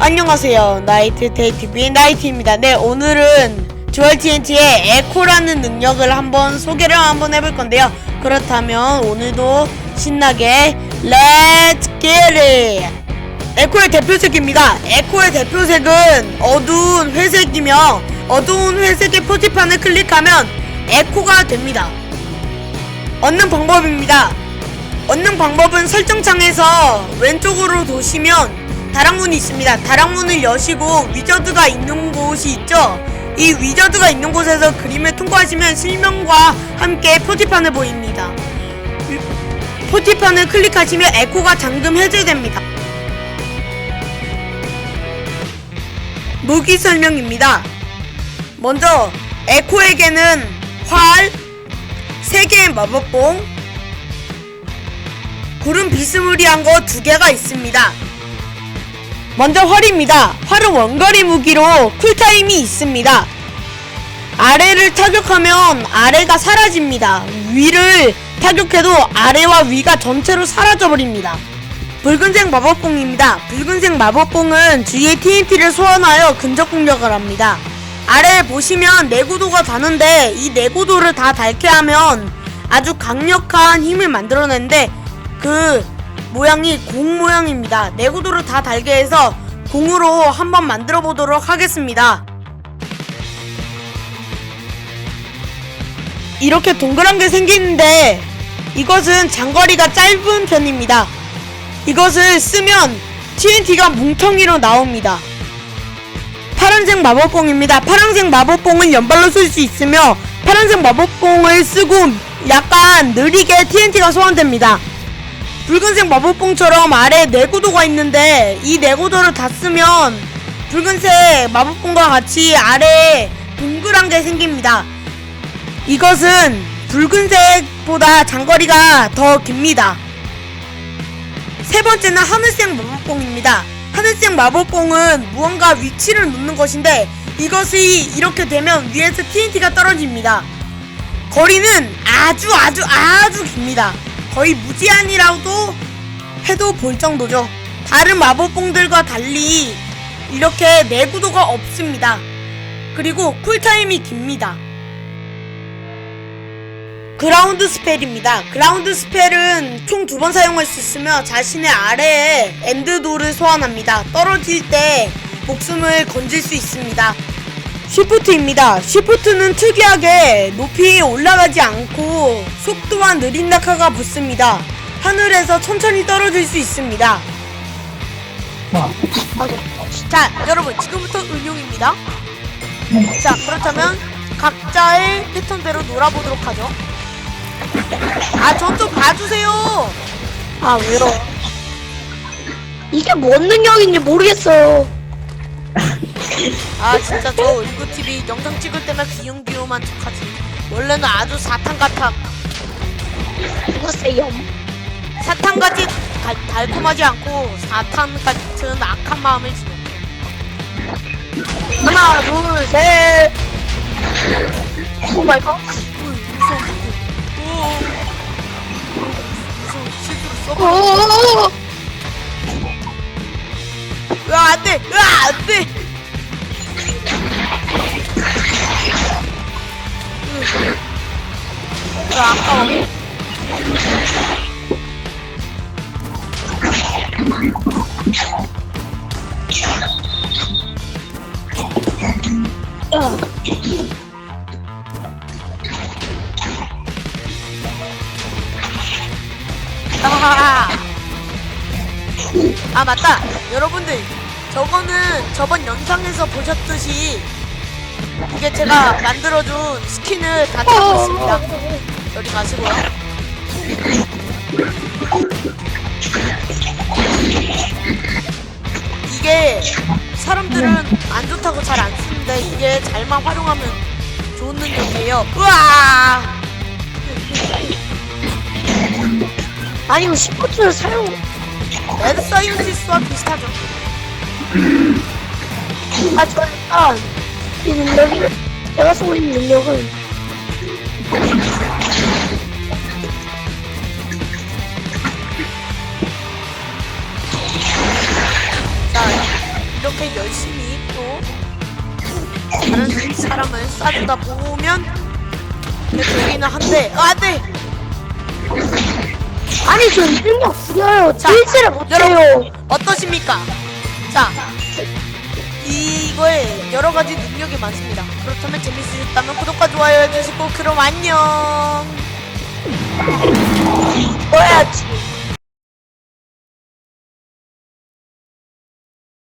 안녕하세요. 나이트 테이티비의 나이트입니다. 네, 오늘은 듀얼 TNT의 에코라는 능력을 한번 소개를 한번 해볼 건데요. 그렇다면 오늘도 신나게 렛츠 기릿! 에코의 대표색입니다. 에코의 대표색은 어두운 회색이며 어두운 회색의 표지판을 클릭하면 에코가 됩니다. 얻는 방법입니다. 얻는 방법은 설정창에서 왼쪽으로 도시면 다락문이 있습니다. 다락문을 여시고 위저드가 있는 곳이 있죠. 이 위저드가 있는 곳에서 그림을 통과하시면 실명과 함께 표지판을 보입니다. 위- 표지판을 클릭하시면 에코가 잠금 해제됩니다. 무기 설명입니다. 먼저 에코에게는 활, 3개의 마법봉, 구름 비스무리한 거두 개가 있습니다. 먼저 활입니다. 활은 원거리 무기로 쿨타임이 있습니다. 아래를 타격하면 아래가 사라집니다. 위를 타격해도 아래와 위가 전체로 사라져버립니다. 붉은색 마법봉입니다. 붉은색 마법봉은 주위에 TNT를 소환하여 근접 공격을 합니다. 아래에 보시면 내구도가 다는데 이 내구도를 다 닳게 하면 아주 강력한 힘을 만들어내는데 그 모양이 공 모양입니다. 내구도를 다 달게 해서 공으로 한번 만들어 보도록 하겠습니다. 이렇게 동그란 게 생기는데 이것은 장거리가 짧은 편입니다. 이것을 쓰면 TNT가 뭉텅이로 나옵니다. 파란색 마법봉입니다. 파란색 마법봉은 연발로 쓸 수 있으며 파란색 마법봉을 쓰고 약간 느리게 TNT가 소환됩니다. 붉은색 마법봉처럼 아래에 내구도가 있는데 이 내구도를 다 쓰면 붉은색 마법봉과 같이 아래에 동그란 게 생깁니다. 이것은 붉은색보다 장거리가 더 깁니다. 세 번째는 하늘색 마법봉입니다. 하늘색 마법봉은 무언가 위치를 놓는 것인데 이것이 이렇게 되면 위에서 TNT가 떨어집니다. 거리는 아주 아주 아주 깁니다. 거의 무제한이라도 해도 볼 정도죠. 다른 마법봉들과 달리 이렇게 내구도가 없습니다. 그리고 쿨타임이 깁니다. 그라운드 스펠입니다. 그라운드 스펠은 총 두 번 사용할 수 있으며 자신의 아래에 엔드도를 소환합니다. 떨어질 때 목숨을 건질 수 있습니다. 쉬프트입니다. 쉬프트는 특이하게 높이 올라가지 않고 속도와 느린 낙하가 붙습니다. 하늘에서 천천히 떨어질 수 있습니다. 자, 여러분 지금부터 응용입니다. 자, 그렇다면 각자의 패턴대로 놀아보도록 하죠. 아, 전좀 봐주세요. 아 외로워 이게 뭔 능력인지 모르겠어요 아, 진짜 저 울고 TV 영상 찍을 때만 귀염귀염한 척하지. 원래는 아주 사탕 같아. 누구세요? 사탕같이 달- 달콤하지 않고 사탄 같은 악한 마음을 지녀. 하나 어이, 무서워. 오. 써봐. 오오오 으아, 안 돼! 으아, 안 돼! 으아, 아까워. 아하하. 아 맞다. 여러분들 저거는 저번 영상에서 보셨듯이 이게 제가 만들어준 스킨을 다 타고 있습니다. 저리 마시고요 이게 사람들은 안 좋다고 잘 안 쓰는데 이게 잘만 활용하면 좋은 능력이에요. 우와! 아니 이거 시프트를 사용 레드 사이언티스트와 비슷하죠. 아 저 일단 이 능력이 제가 쓰고 있는 능력은 이렇게 열심히 또 다른 사람을 쏴주다 보면 되기는 한데 아, 안돼 아니 저 능력 부려요. 자, 딜치를 못해요. 어떠십니까? 자 이거에 여러 가지 능력이 많습니다. 그렇다면 재밌으셨다면 구독과 좋아요 해주시고 그럼 안녕. 뭐야지.